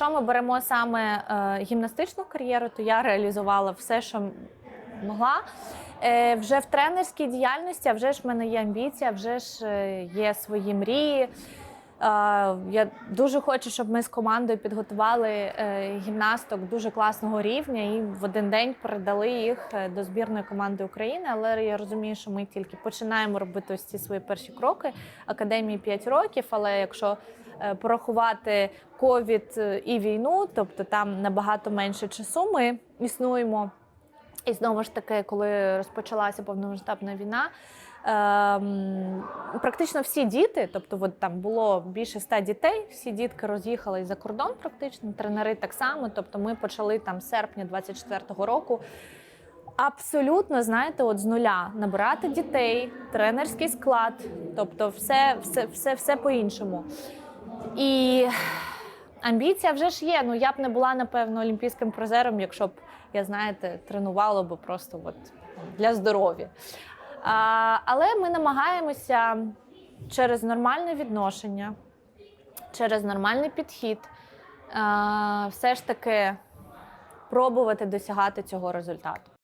якщо ми беремо саме е, гімнастичну кар'єру, то я реалізувала все, що могла. Е, вже в тренерській діяльності, а вже ж в мене є амбіція, вже ж е, є свої мрії. Я дуже хочу, щоб ми з командою підготували е, гімнасток дуже класного рівня і в один день передали їх е, до збірної команди України. Але я розумію, що ми тільки починаємо робити ось ці свої перші кроки. Академії 5 років. Але якщо е, порахувати ковід і війну, тобто там набагато менше часу ми існуємо. І знову ж таки, коли розпочалася повномасштабна війна, ем, практично всі діти, тобто от там було більше ста дітей, всі дітки роз'їхали за кордон, практично тренери так само. Тобто, ми почали там серпня 24-го року. Абсолютно, знаєте, от з нуля набирати дітей, тренерський склад, тобто все, все, все, все по-іншому. І амбіція вже ж є. Ну я б не була напевно олімпійським призером, якщо б я знаєте, тренувала би просто от для здоров'я. Але ми намагаємося через нормальне відношення, через нормальний підхід, а, все ж таки пробувати досягати цього результату.